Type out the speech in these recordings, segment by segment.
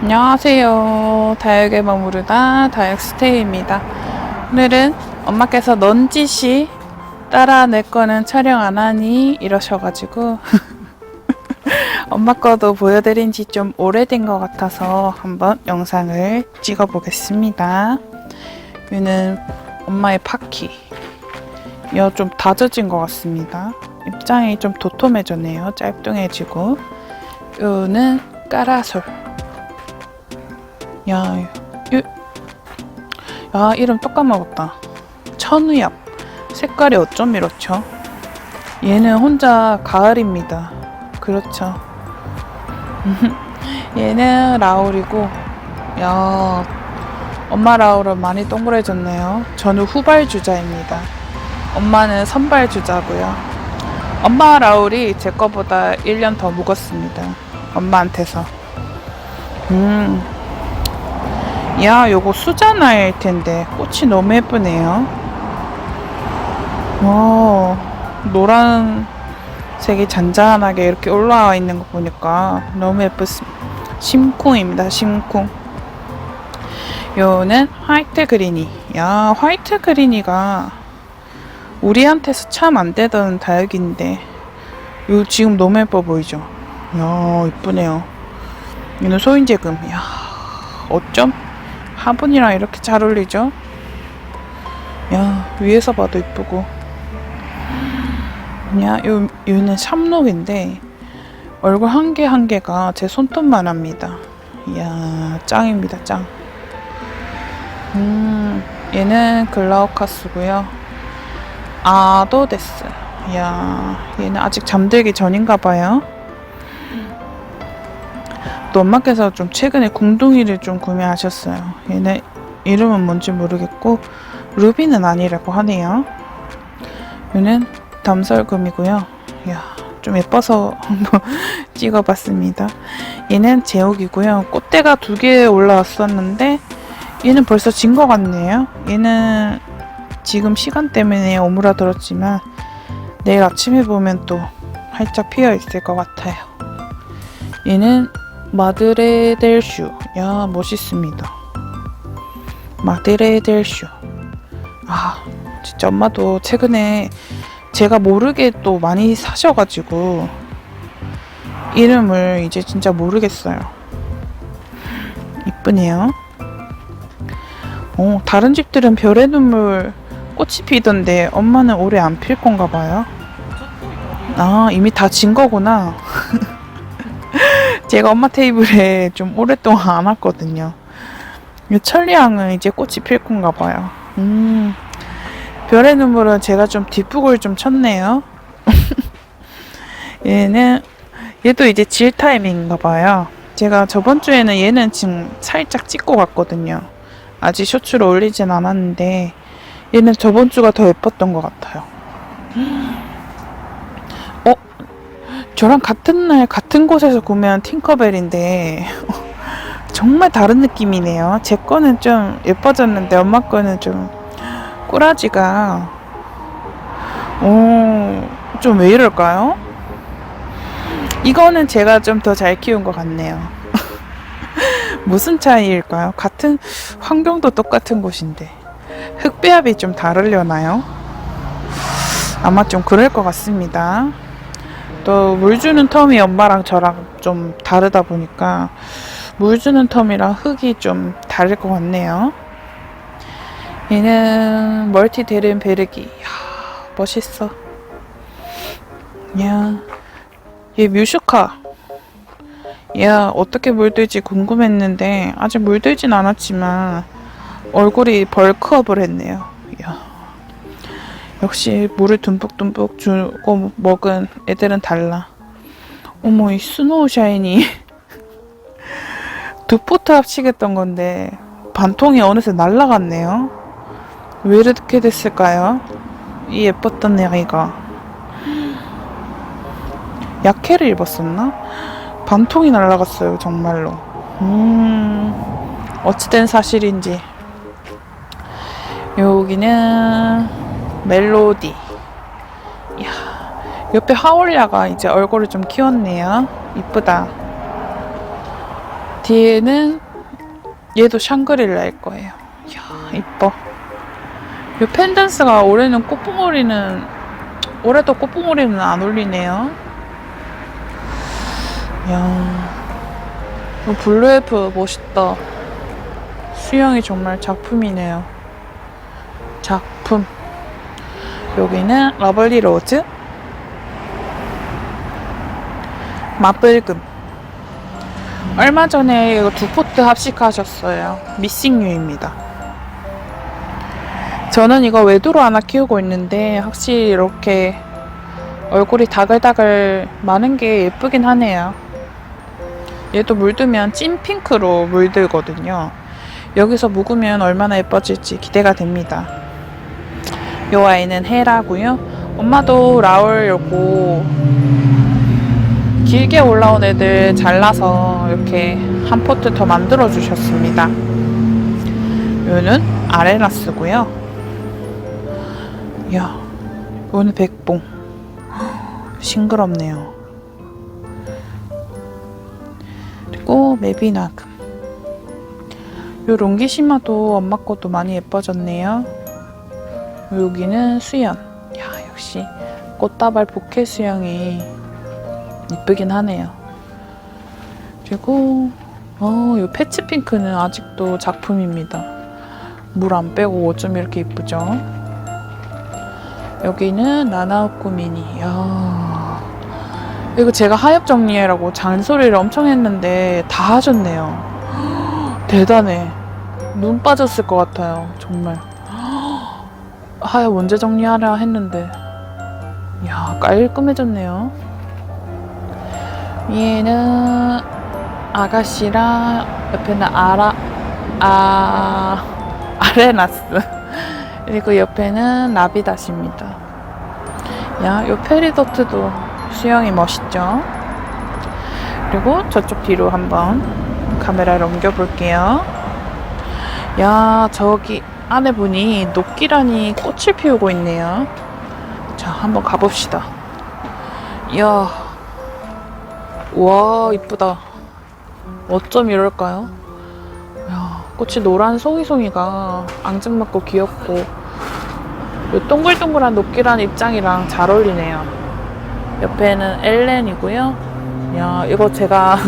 안녕하세요. 다육에 머무르다 다육스테이입니다. 오늘은 엄마께서 넌지시 따라 내 거는 촬영 안 하니 이러셔가지고 엄마 거도 보여드린 지 좀 오래된 것 같아서 한번 영상을 찍어 보겠습니다. 얘는 엄마의 파키. 이거 좀 다져진 것 같습니다. 입장이 좀 도톰해졌네요. 짧뚱해지고. 요는 까라솔. 야, 이, 야 이름 똑 까먹었다. 천우엽. 색깔이 어쩜 이렇죠? 얘는 혼자 가을입니다. 그렇죠. 얘는 라울이고, 야, 엄마 라울은 많이 동그래졌네요. 저는 후발 주자입니다. 엄마는 선발 주자고요. 엄마 라울이 제 거보다 1년 더 묵었습니다. 엄마한테서. 음. 야, 요거 수자나일 텐데 꽃이 너무 예쁘네요. 와, 노란색이 잔잔하게 이렇게 올라와 있는 거 보니까 너무 예쁘습니다. 심쿵입니다, 심쿵. 요는 화이트 그리니. 야, 화이트 그리니가 우리한테서 참 안 되던 다육인데, 요 지금 너무 예뻐 보이죠? 야, 이쁘네요. 얘는 소인제금. 야, 어쩜 화분이랑 이렇게 잘 어울리죠? 야, 위에서 봐도 이쁘고. 야, 요, 요는 샴록인데, 얼굴 한 개 한 개가 제 손톱만 합니다. 이야, 짱입니다, 짱. 음, 얘는 글라우카스고요. 아도데스. 이야, 얘는 아직 잠들기 전인가 봐요. 또 엄마께서 좀 최근에 궁둥이를 좀 구매하셨어요. 얘는 이름은 뭔지 모르겠고 루비는 아니라고 하네요. 얘는 담설금이고요. 이야, 좀 예뻐서 한번 찍어봤습니다. 얘는 제옥이고요. 꽃대가 두 개 올라왔었는데 얘는 벌써 진 것 같네요. 얘는 지금 시간 때문에 오므라들었지만 내일 아침에 보면 또 활짝 피어 있을 것 같아요. 얘는 마드레델슈. 야, 멋있습니다. 마드레델슈. 아, 진짜 엄마도 최근에 제가 모르게 또 많이 사셔가지고 이름을 이제 진짜 모르겠어요. 이쁘네요. 어, 다른 집들은 별의 눈물 꽃이 피던데 엄마는 올해 안 필 건가 봐요. 아, 이미 다 진 거구나. 제가 엄마 테이블에 좀 오랫동안 안 왔거든요. 이 천리향은 이제 꽃이 필 건가 봐요. 음, 별의 눈물은 제가 좀 뒷북을 좀 쳤네요. 얘는, 얘도 이제 질 타이밍인가 봐요. 제가 저번 주에는 얘는 지금 살짝 찍고 갔거든요. 아직 쇼츠를 올리진 않았는데, 얘는 저번 주가 더 예뻤던 것 같아요. 저랑 같은 날 같은 곳에서 구매한 팅커벨인데 정말 다른 느낌이네요. 제 거는 좀 예뻐졌는데 엄마 거는 좀 꾸라지가 오좀 왜 이럴까요? 이거는 제가 좀 더 잘 키운 것 같네요. 무슨 차이일까요? 같은 환경도 똑같은 곳인데 흙배합이 좀 다르려나요? 아마 좀 그럴 것 같습니다. 또 물 주는 텀이 엄마랑 저랑 좀 다르다 보니까 물 주는 텀이랑 흙이 좀 다를 것 같네요. 얘는 멀티 데른 베르기. 이야, 멋있어. 야, 얘 뮤슈카. 야, 어떻게 물들지 궁금했는데 아직 물들진 않았지만 얼굴이 벌크업을 했네요. 역시 물을 듬뿍듬뿍 주고 먹은 애들은 달라. 어머, 이 스노우 샤이니. 두 포트 합치겠던 건데, 반통이 어느새 날라갔네요. 왜 이렇게 됐을까요? 이 예뻤던 애가. 약해를 입었었나? 반통이 날라갔어요, 정말로. 음, 어찌된 사실인지. 여기는 멜로디. 이야, 옆에 하올야가 이제 얼굴을 좀 키웠네요. 이쁘다. 뒤에는 얘도 샹그릴라일 거예요. 이야, 이뻐. 이 펜던스가 올해는 꽃봉오리는 올해도 꽃봉오리는 안 올리네요. 이야, 이 블루엘프 멋있다. 수영이 정말 작품이네요. 작품. 여기는 러블리 로즈. 맛붉음. 얼마 전에 이거 두 포트 합식하셨어요. 미싱유입니다. 저는 이거 외도로 하나 키우고 있는데 확실히 이렇게 얼굴이 다글다글 많은 게 예쁘긴 하네요. 얘도 물들면 찐 핑크로 물들거든요. 여기서 묵으면 얼마나 예뻐질지 기대가 됩니다. 요 아이는 헤라고요. 엄마도 라울 요거 길게 올라온 애들 잘라서 이렇게 한 포트 더 만들어 주셨습니다. 요는 아레나스고요. 이야, 요는 백봉. 싱그럽네요. 그리고 메비나금. 요 롱기시마도 엄마 것도 많이 예뻐졌네요. 여기는 수연. 야, 역시 꽃다발 부케 수영이 이쁘긴 하네요. 그리고 어, 이 패치 핑크는 아직도 작품입니다. 물 안 빼고 어쩜 이렇게 이쁘죠? 여기는 나나우쿠 미니. 야. 이거 제가 하엽 정리해라고 잔소리를 엄청 했는데 다 하셨네요. 대단해. 눈 빠졌을 것 같아요. 정말. 하엽 언제 정리하라 했는데. 이야, 깔끔해졌네요. 얘는 아가씨랑 옆에는 아라 아 아레나스 그리고 옆에는 라비다시입니다. 야, 요 페리도트도 수영이 멋있죠? 그리고 저쪽 뒤로 한번 카메라를 옮겨볼게요. 야, 저기 안에 분이 녹기란이 꽃을 피우고 있네요. 자, 한번 가봅시다. 이야, 와 이쁘다 어쩜 이럴까요? 야, 꽃이 노란 송이송이가 앙증맞고 귀엽고 요 동글동글한 녹기란 입장이랑 잘 어울리네요 옆에는 엘렌이고요 야 이거 제가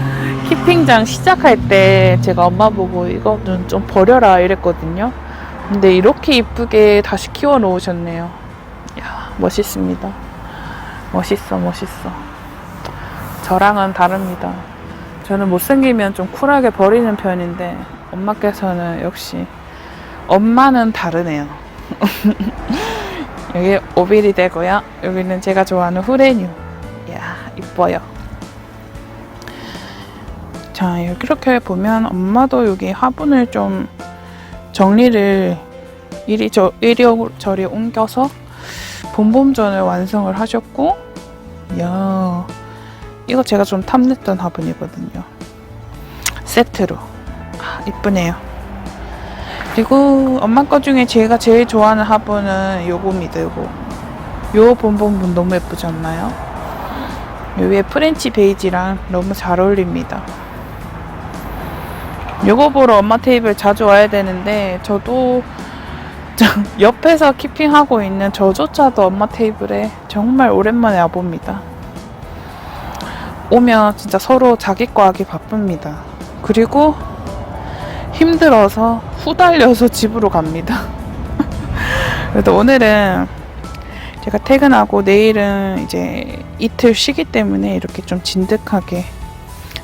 키핑장 시작할 때 제가 엄마 보고 이거는 좀 버려라 이랬거든요 근데 이렇게 이쁘게 다시 키워 놓으셨네요 야 멋있습니다 멋있어 멋있어 저랑은 다릅니다. 저는 못생기면 좀 쿨하게 버리는 편인데 엄마께서는 역시 엄마는 다르네요. 여기 오빌이 되고요. 여기는 제가 좋아하는 후레뉴. 이야 이뻐요. 자 이렇게 보면 엄마도 여기 화분을 좀 정리를 이리 저 이리저리 옮겨서 봄봄전을 완성을 하셨고, 야 이거 제가 좀 탐냈던 화분이거든요. 세트로. 아, 이쁘네요. 그리고 엄마 거 중에 제가 제일 좋아하는 화분은 요겁니다, 요거. 요 봄봄봄 너무 예쁘지 않나요? 요 위에 프렌치 베이지랑 너무 잘 어울립니다. 요거 보러 엄마 테이블 자주 와야 되는데, 저도 옆에서 키핑하고 있는 저조차도 엄마 테이블에 정말 오랜만에 와봅니다. 오면 진짜 서로 자기 거 하기 바쁩니다. 그리고 힘들어서 후달려서 집으로 갑니다. 그래도 오늘은 제가 퇴근하고 내일은 이제 이틀 쉬기 때문에 이렇게 좀 진득하게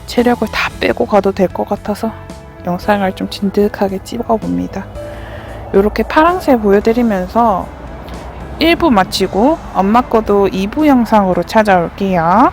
체력을 다 빼고 가도 될 것 같아서 영상을 좀 진득하게 찍어봅니다. 이렇게 파랑새 보여드리면서 1부 마치고 엄마 거도 2부 영상으로 찾아올게요.